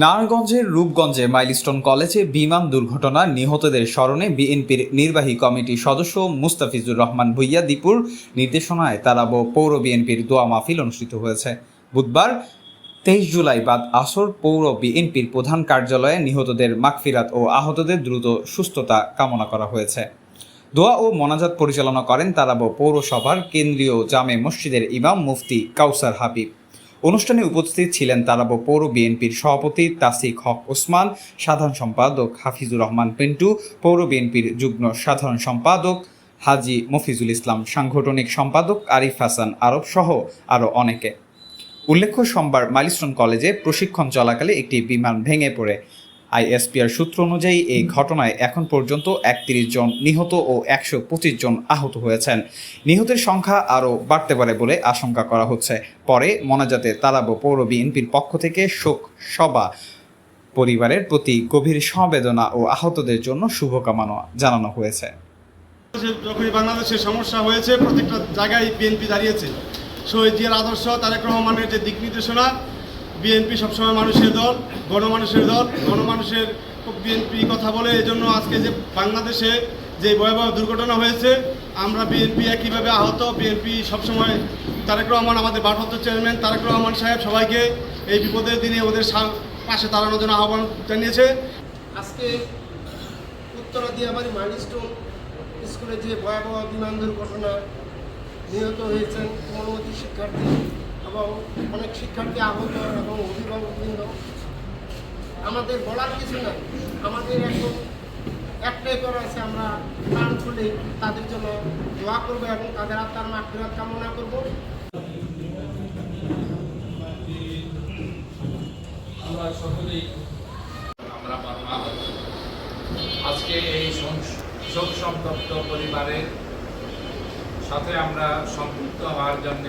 নারায়ণগঞ্জের রূপগঞ্জে মাইলস্টোন কলেজে বিমান দুর্ঘটনার নিহতদের স্মরণে বিএনপির নির্বাহী কমিটির সদস্য মুস্তাফিজুর রহমান ভুইয়া দীপুর নির্দেশনায় তারাবো পৌর বিএনপির দোয়া মাহফিল অনুষ্ঠিত হয়েছে। বুধবার তেইশ জুলাই বাদ আসর পৌর বিএনপির প্রধান কার্যালয়ে নিহতদের মাগফিরাত ও আহতদের দ্রুত সুস্থতা কামনা করা হয়েছে। দোয়া ও মোনাজাত পরিচালনা করেন তারাবো পৌরসভার কেন্দ্রীয় জামে মসজিদের ইমাম মুফতি কাউসার হাবিব। অনুষ্ঠানে উপস্থিত ছিলেন তারাবো পৌর বিএনপির সভাপতি তাসিক হক ওসমান, সাধারণ সম্পাদক হাফিজুর রহমান পিন্টু, পৌর বিএনপির যুগ্ম সাধারণ সম্পাদক হাজি মফিজুল ইসলাম, সাংগঠনিক সম্পাদক আরিফ হাসান আরব সহ আরও অনেকে। উল্লেখ্য, সোমবার মাইলস্টোন কলেজে প্রশিক্ষণ চলাকালে একটি বিমান ভেঙে পড়ে। আইএসপিআর সূত্র অনুযায়ী এই ঘটনায় এখন পর্যন্ত একত্রিশ জন নিহত ও একশো পঁচিশ জন আহত হয়েছেন। নিহতের সংখ্যা আরও বাড়তে পারে বলে আশঙ্কা করা হচ্ছে। পরে মনাজাতে তারাবো পৌর বিএনপির পক্ষ থেকে শোক সভা পরিবারের প্রতি গভীর সমবেদনা ও আহতদের জন্য শুভকামনা জানানো হয়েছে। যখনই বাংলাদেশে সমস্যা হয়েছে প্রত্যেকটা জায়গায় বিএনপি দাঁড়িয়েছে শহীদ জিয়ার আদর্শ তারেক রহমানের যে দিক নির্দেশনা বিএনপি সবসময় মানুষের দল, গণমানুষের দল, গণমানুষের বিএনপি কথা বলে, এজন্য আজকে যে বাংলাদেশে যে ভয়াবহ দুর্ঘটনা হয়েছে, আমরা বিএনপি একইভাবে আহত। বিএনপি সবসময় তারেক রহমান আমাদের ভারপ্রাপ্ত চেয়ারম্যান তারেক রহমান সাহেব সবাইকে এই বিপদের দিনে ওদের পাশে দাঁড়ানোর জন্য আহ্বান জানিয়েছে। আজকে উত্তরা দিয়াবাড়ি মাইলস্টোন স্কুলে যে ভয়াবহ বিমান দুর্ঘটনা নিহত হয়েছেন কোমলমতি শিক্ষার্থী এবং অনেক শিক্ষার্থী আহত এবং অভিভাবকবৃন্দ। আমাদের বলার কিছু নাই। আমাদের এখন একটাই করা আছে, আমরা প্রাণ খুলে তাদের জন্য দোয়া করব এবং তাদের আত্মার মাফিরাত কামনা করব। আমরা আমরা বাবা আজকে এই শোক সন্তপ্ত পরিবারের সাথে আমরা সম্পৃক্ত হওয়ার জন্য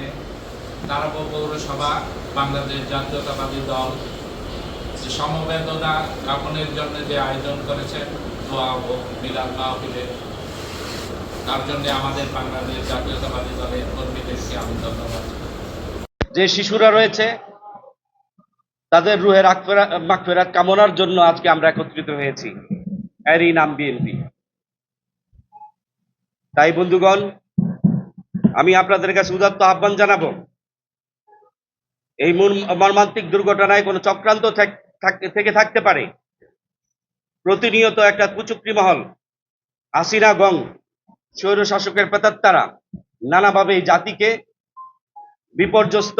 তারাব পৌরসভা, বাংলাদেশ জাতীয়তাবাদী দল, যে সমবেদনা জ্ঞাপনের জন্য যে আয়োজন করেছেন দোয়া ও মিলাদ মাহফিলের তার জন্য আমাদের বাংলাদেশ জাতীয়তাবাদী দলের কর্মীদেরকে আমি ধন্যবাদ। যে শিশুরা রয়েছে, তাদের রুহের মাগফেরাত কামনার জন্য আজকে আমরা একত্রিত হয়েছি। এরই নাম বিএনপি। তাই বন্ধুগণ, আমি আপনাদের কাছে উদাত্ত আহ্বান জানাব এই মর্ম- মর্মান্তিক দুর্ঘটনায় কোনো চক্রান্ত থেকে থাকতে পারে। প্রতিনিয়ত একটা কুচুক্রি মহল আসিনা গং স্বৈর শাসকের প্রেতাত্মারা নানাভাবে এই জাতিকে বিপর্যস্ত,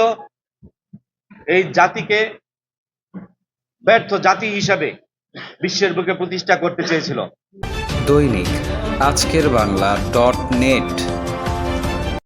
এই জাতিকে ব্যর্থ জাতি হিসাবে বিশ্বের বুকে প্রতিষ্ঠা করতে চেয়েছিল। দৈনিক আজকের বাংলা ডট নেট।